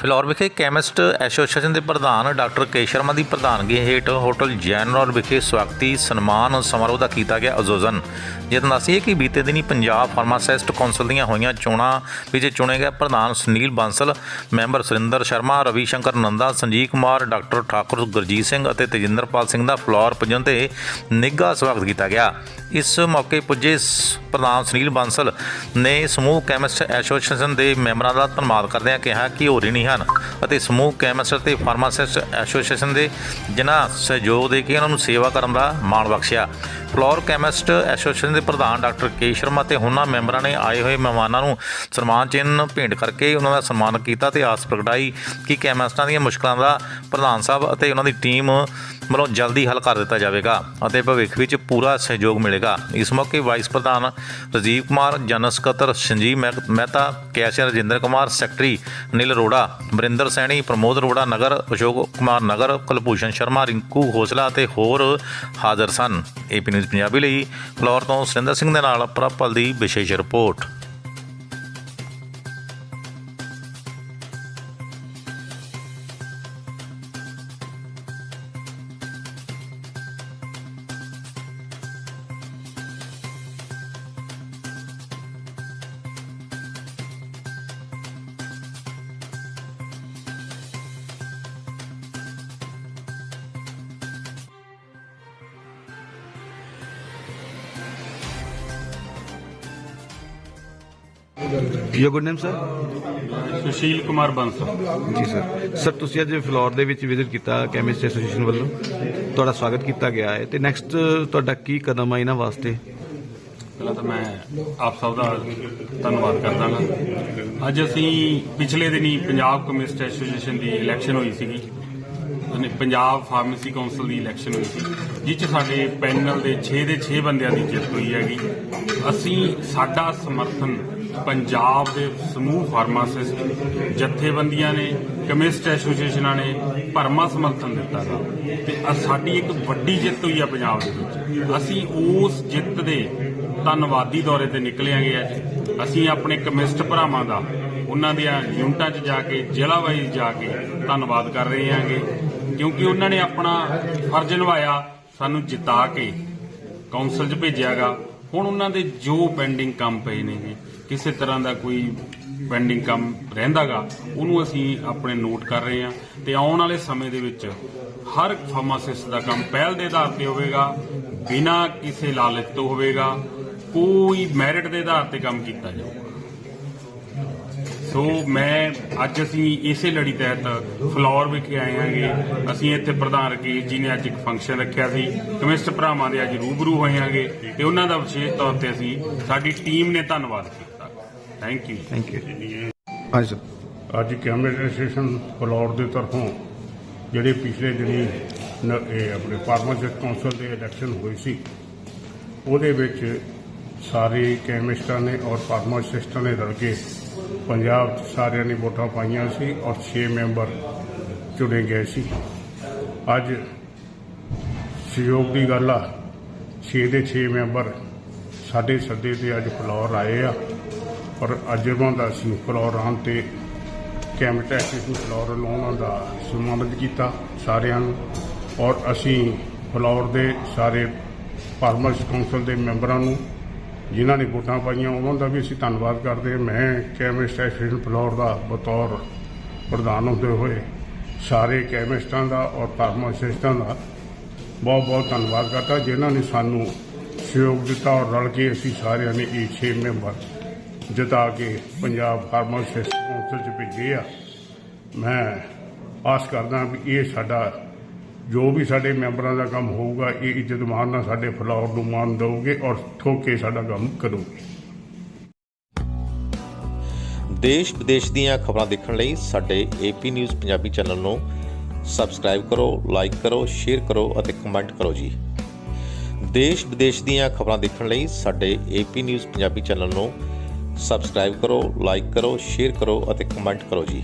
ਫਿਲੌਰ ਵਿਖੇ chemist association ਦੇ ਪ੍ਰਧਾਨ ਡਾਕਟਰ ਕੇ ਸ਼ਰਮਾ ਦੀ ਪ੍ਰਧਾਨਗੀ ਹੇਠ ਹੋਟਲ ਜੈਨਰਲ ਵਿਖੇ ਸਵਾਗਤੀ ਸਨਮਾਨ ਸਮਾਰੋਹ ਦਾ ਕੀਤਾ ਗਿਆ ਆਯੋਜਨ ਜਿਸ ਨਾਲ ਦੱਸੀਏ ਕਿ ਬੀਤੇ ਦਿਨੀ ਪੰਜਾਬ ਫਾਰਮਾਸਿਸਟ ਕੌਂਸਲ ਦੀਆਂ ਹੋਈਆਂ ਚੋਣਾਂ ਵਿੱਚ ਚੁਣੇ ਗਏ ਪ੍ਰਧਾਨ ਸੁਨੀਲ ਬਾਂਸਲ, ਮੈਂਬਰ ਸੁਰਿੰਦਰ ਸ਼ਰਮਾ ਰਵੀ ਸ਼ੰਕਰ ਨੰਦਾ, ਸੰਜੀਵ ਕੁਮਾਰ, ਡਾਕਟਰ ਠਾਕੁਰ ਗੁਰਜੀਤ ਸਿੰਘ ਅਤੇ ਤੇਜਿੰਦਰਪਾਲ ਸਿੰਘ ਦਾ ਫਲੋਰ ਪੁੱਜਣ ਤੇ ਨਿੱਘਾ ਸਵਾਗਤ ਕੀਤਾ ਗਿਆ। ਇਸ ਮੌਕੇ ਪੁੱਜੇ ਸ- ਪ੍ਰਧਾਨ ਸੁਨੀਲ ਬਾਂਸਲ ਨੇ ਸਮੂਹ ਕੈਮਿਸਟ ਐਸੋਸੀਏਸ਼ਨ ਦੇ ਮੈਂਬਰਾਂ ਦਾ ਧੰਨਵਾਦ ਕਰਦਿਆਂ ਕਿਹਾ ਕਿ ਉਹ ঋਣੀ ਹਨ ਅਤੇ ਸਮੂਹ ਕੈਮਿਸਟ ਤੇ ਫਾਰਮਾਸਿਸਟ ਐਸੋਸੀਏਸ਼ਨ ਦੇ ਜਿਨ੍ਹਾਂ ਸਹਿਯੋਗ ਦੇ ਕੇ ਉਹਨਾਂ ਨੂੰ ਸੇਵਾ ਕਰਨ ਦਾ ਮਾਣ ਬਖਸ਼ਿਆ। ਫਲੋਰ ਕੈਮਿਸਟ ਐਸੋਸੀਏਸ਼ਨ ਦੇ ਪ੍ਰਧਾਨ ਡਾਕਟਰ ਕੇ ਸ਼ਰਮਾ ਤੇ ਉਹਨਾਂ ਮੈਂਬਰਾਂ ਨੇ ਆਏ ਹੋਏ ਮਹਿਮਾਨਾਂ ਨੂੰ ਸਨਮਾਨ ਚਿੰਨ੍ਹ ਭੇਂਟ ਕਰਕੇ ਉਹਨਾਂ ਦਾ ਸਨਮਾਨ ਕੀਤਾ ਤੇ ਆਸ ਪ੍ਰਗਟਾਈ ਕਿ ਕੈਮਿਸਟਾਂ ਦੀਆਂ ਮੁਸ਼ਕਲਾਂ ਦਾ ਪ੍ਰਧਾਨ ਸਾਹਿਬ ਅਤੇ ਉਹਨਾਂ ਦੀ ਟੀਮ ਵੱਲੋਂ ਜਲਦੀ ਹੱਲ ਕਰ ਦਿੱਤਾ ਜਾਵੇਗਾ ਅਤੇ ਭਵਿੱਖ ਵਿੱਚ ਪੂਰਾ ਸਹਿਯੋਗ ਮਿਲੇਗਾ। ਇਸ ਮੌਕੇ ਵਾਈਸ ਪ੍ਰਧਾਨ ਰਾਜੀਵ ਕੁਮਾਰ ਜਨਰਲ ਸਕੱਤਰ ਸੰਜੀਵ ਮਹਿ- ਮਹਿਤਾ ਕੈਸ਼ੀਅਰ ਰਜਿੰਦਰ ਕੁਮਾਰ, ਸੈਕਟਰੀ ਅਨਿਲ ਅਰੋੜਾ ਬਰਿੰਦਰ ਸੈਣੀ, ਪ੍ਰਮੋਦ ਅਰੋੜਾ ਨਗਰ, ਅਸ਼ੋਕ ਕੁਮਾਰ ਨਗਰ, ਕੁਲਭੂਸ਼ਣ ਸ਼ਰਮਾ, ਰਿੰਕੂ ਖੋਸਲਾ ਅਤੇ ਹੋਰ ਹਾਜ਼ਰ ਸਨ। ਏਪੀ ਨਿਊਜ਼ ਪੰਜਾਬੀ ਲਈ ਫਲੋਰ ਤੋਂ ਸੁਰਿੰਦਰ ਸਿੰਘ ਦੇ ਨਾਲ ਪ੍ਰਪਲ ਦੀ ਵਿਸ਼ੇਸ਼ report. Your good name sir? Sushil Kumar Bans. ਜੀ ਸਰ। ਸਰ ਤੁਸੀਂ ਅੱਜ ਫਲੋਰ ਦੇ ਵਿੱਚ ਵਿਜ਼ਿਟ ਕੀਤਾ ਕੈਮਿਸਟ ਐਸੋਸੀਏਸ਼ਨ ਵੱਲੋਂ। ਤੁਹਾਡਾ ਸਵਾਗਤ ਕੀਤਾ ਗਿਆ ਹੈ। ਤੇ ਨੈਕਸਟ ਤੁਹਾਡਾ ਕੀ ਕਦਮ ਆ ਇਹਨਾਂ ਵਾਸਤੇ? ਪਹਿਲਾਂ ਤਾਂ ਮੈਂ ਆਪ ਸਭ ਦਾ ਧੰਨਵਾਦ ਕਰਦਾ ਹਾਂ। ਅੱਜ ਅਸੀਂ ਪਿਛਲੇ ਦਿਨੀ ਪੰਜਾਬ ਕਮਿਊਨਿਸਟ ਐਸੋਸੀਏਸ਼ਨ ਦੀ ਇਲੈਕਸ਼ਨ ਹੋਈ ਸੀਗੀ। ਉਹਨੇ ਪੰਜਾਬ ਫਾਰਮੇਸੀ ਕਾਉਂਸਲ ਦੀ ਇਲੈਕਸ਼ਨ ਹੋਈ ਸੀ ਜਿਸ 'ਚ ਸਾਡੇ ਪੈਨਲ ਦੇ 6 ਦੇ 6 ਬੰਦਿਆਂ ਦੀ ਜਿੱਤ ਹੋਈ ਹੈਗੀ। ਅਸੀਂ ਸਾਡਾ ਸਮਰਥਨ ਪੰਜਾਬ ਦੇ ਸਮੂਹ ਫਾਰਮਾਸਿਸਟ ਜਥੇਬੰਦੀਆਂ ਨੇ, ਕਮਿਸਟ ਐਸੋਸੀਏਸ਼ਨਾਂ ਨੇ ਭਰਮਾ ਸਮਰਥਨ ਦਿੱਤਾ ਗਾ ਤੇ ਸਾਡੀ ਇੱਕ ਵੱਡੀ ਜਿੱਤ ਹੋਈ ਆ ਪੰਜਾਬ ਦੇ ਵਿੱਚ। ਅਸੀਂ ਉਸ ਜਿੱਤ ਦੇ ਧੰਨਵਾਦੀ ਦੌਰੇ ਤੇ ਨਿਕਲਿਆਂਗੇ ਅੱਜ ਅਸੀਂ ਆਪਣੇ ਕਮਿਸਟ ਭਰਾਵਾਂ ਦਾ, ਉਹਨਾਂ ਦੀਆਂ ਯੂਨਿਟਾਂ 'ਚ ਜਾ ਕੇ, ਜ਼ਿਲ੍ਹਾ ਵਾਈਜ਼ ਜਾ ਕੇ ਧੰਨਵਾਦ ਕਰ ਰਹੇ ਹਾਂਗੇ। ਕਿਉਂਕਿ ਉਹਨਾਂ ਨੇ ਆਪਣਾ ਫਰਜ਼ ਨਿਭਾਇਆ, ਸਾਨੂੰ ਜਿਤਾ ਕੇ ਕੌਂਸਲ 'ਚ ਭੇਜਿਆਗਾ ਹੁਣ ਉਹਨਾਂ ਦੇ ਜੋ ਪੈਂਡਿੰਗ ਕੰਮ ਪਏ ਨੇਗੇ ਕਿਸੇ ਤਰ੍ਹਾਂ ਦਾ ਕੋਈ ਪੈਂਡਿੰਗ ਕੰਮ ਰਹਿੰਦਾਗਾ, ਉਹਨੂੰ ਅਸੀਂ ਆਪਣੇ ਨੋਟ ਕਰ ਰਹੇ ਹਾਂ ਤੇ ਆਉਣ ਵਾਲੇ ਸਮੇਂ ਦੇ ਵਿੱਚ ਹਰ ਫਾਰਮਾਸਿਸਟ ਦਾ ਕੰਮ ਪਹਿਲ ਦੇ ਆਧਾਰ ਤੇ ਹੋਵੇਗਾ, ਬਿਨਾਂ ਕਿਸੇ ਲਾਲਚ ਤੋਂ ਹੋਵੇਗਾ, ਕੋਈ ਮੈਰਿਟ ਦੇ ਆਧਾਰ ਤੇ ਕੰਮ ਕੀਤਾ ਜਾਊਗਾ। ਸੋ ਮੈਂ ਅੱਜ ਅਸੀਂ ਇਸੇ ਲੜੀ ਤਹਿਤ ਫਲੋਰ ਵਿਖੇ ਆਏ ਹਾਂਗੇ। ਅਸੀਂ ਇੱਥੇ ਪ੍ਰਧਾਨ ਰਕੇਸ਼ ਜੀ ਨੇ ਅੱਜ ਇੱਕ ਫੰਕਸ਼ਨ ਰੱਖਿਆ ਸੀ। ਕਮਿਸਟ ਭਰਾਵਾਂ ਦੇ ਅੱਜ ਰੂਬਰੂ ਹੋਏ ਹਾਂਗੇ ਤੇ ਉਹਨਾਂ ਦਾ ਵਿਸ਼ੇਸ਼ ਤੌਰ ਤੇ ਅਸੀਂ ਸਾਡੀ ਟੀਮ ਨੇ ਧੰਨਵਾਦ ਕੀਤਾ। ਥੈਂਕ ਯੂ ਥੈਂਕ ਯੂ ਹਾਂਜੀ ਸਰ। ਅੱਜ ਕੈਮਰੇਟ ਐਸੋਸੀਏਸ਼ਨ ਫਲੋਰ ਦੇ ਤਰਫੋਂ ਜਿਹੜੇ ਪਿਛਲੇ ਦਿਨੀ ਆਪਣੇ ਫਾਰਮਾਸਿਸਟ ਕੌਂਸਲ ਦੇ ਇਲੈਕਸ਼ਨ ਹੋਈ ਸੀ ਉਹਦੇ ਵਿੱਚ ਸਾਰੇ ਕੈਮਿਸਟਾਂ ਨੇ ਔਰ ਫਾਰਮਾਸਿਸਟਾਂ ਨੇ ਰਲ ਕੇ ਪੰਜਾਬ 'ਚ ਸਾਰਿਆਂ ਨੇ ਵੋਟਾਂ ਪਾਈਆਂ ਸੀ ਔਰ 6 ਮੈਂਬਰ ਚੁਣੇ ਗਏ ਸੀ। ਅੱਜ ਸਹਿਯੋਗ ਦੀ ਗੱਲ ਆ 6 ਦੇ 6 ਮੈਂਬਰ ਸਾਡੇ ਸੱਦੇ ਤੇ ਅੱਜ ਫਲੋਰ ਆਏ ਆ ਔਰ ਅੱਜ ਉਹਨਾਂ ਦਾ ਅਸੀਂ ਫਲੋਰ ਆਉਣ ਤੇ ਕੈਮਟਾ ਐਸੋਸੀਏਸ਼ਨ ਫਲੋਰ ਵੱਲੋਂ ਦਾ ਸਨਮਾਨਿਤ ਕੀਤਾ ਸਾਰਿਆਂ ਨੂੰ ਔਰ ਅਸੀਂ ਫਲੋਰ ਦੇ ਸਾਰੇ ਫਾਰਮਰਸ ਕੌਂਸਲ ਦੇ ਮੈਂਬਰਾਂ ਨੂੰ ਜਿਨ੍ਹਾਂ ਨੇ ਵੋਟਾਂ ਪਾਈਆਂ, ਉਹਨਾਂ ਦਾ ਵੀ ਅਸੀਂ ਧੰਨਵਾਦ ਕਰਦੇ ਹਾਂ। ਮੈਂ ਕੈਮਿਸਟ ਐਸੋਸੀਏਸ਼ਨ ਫਲੋਰ ਦਾ ਬਤੌਰ ਪ੍ਰਧਾਨ ਹੁੰਦੇ ਹੋਏ ਸਾਰੇ ਕੈਮਿਸਟਾਂ ਦਾ ਔਰ ਫਾਰਮਾਸਿਸਟਾਂ ਦਾ ਬਹੁਤ ਬਹੁਤ ਧੰਨਵਾਦ ਕਰਦਾ, ਜਿਨ੍ਹਾਂ ਨੇ ਸਾਨੂੰ ਸਹਿਯੋਗ ਦਿੱਤਾ ਔਰ ਰਲ ਕੇ ਅਸੀਂ ਸਾਰਿਆਂ ਨੇ ਇਹ 6 ਮੈਂਬਰ ਜਿਤਾ ਕੇ ਪੰਜਾਬ ਫਾਰਮਾਸਿਸਟ ਕੌਂਸਲ ਚ ਭੇਜੇ ਆ। ਮੈਂ ਆਸ ਕਰਦਾ ਵੀ ਇਹ ਸਾਡਾ ਜੋ ਵੀ ਸਾਡੇ ਮੈਂਬਰਾਂ ਦਾ ਕੰਮ ਹੋਊਗਾ, ਇਹ ਇੱਜ਼ਤ ਮਾਨ ਨਾਲ ਸਾਡੇ ਫਲੋਰ ਨੂੰ ਮਾਣ ਦੇਊਗੇ ਔਰ ਠੋਕੇ ਸਾਡਾ ਕੰਮ ਕਰੋਗੇ। ਦੇਸ਼ ਵਿਦੇਸ਼ ਦੀਆਂ ਖਬਰਾਂ ਦੇਖਣ ਲਈ ਸਾਡੇ ਏਪੀ ਨਿਊਜ਼ ਪੰਜਾਬੀ ਚੈਨਲ ਨੂੰ ਸਬਸਕ੍ਰਾਈਬ ਕਰੋ, ਲਾਈਕ ਕਰੋ, ਸ਼ੇਅਰ ਕਰੋ ਅਤੇ ਕਮੈਂਟ ਕਰੋ ਜੀ। ਦੇਸ਼ ਵਿਦੇਸ਼ ਦੀਆਂ ਖਬਰਾਂ ਦੇਖਣ ਲਈ ਸਾਡੇ ਏਪੀ ਨਿਊਜ਼ ਪੰਜਾਬੀ ਚੈਨਲ ਨੂੰ ਸਬਸਕ੍ਰਾਈਬ ਕਰੋ, ਲਾਈਕ ਕਰੋ, ਸ਼ੇਅਰ ਕਰੋ ਅਤੇ ਕਮੈਂਟ ਕਰੋ ਜੀ।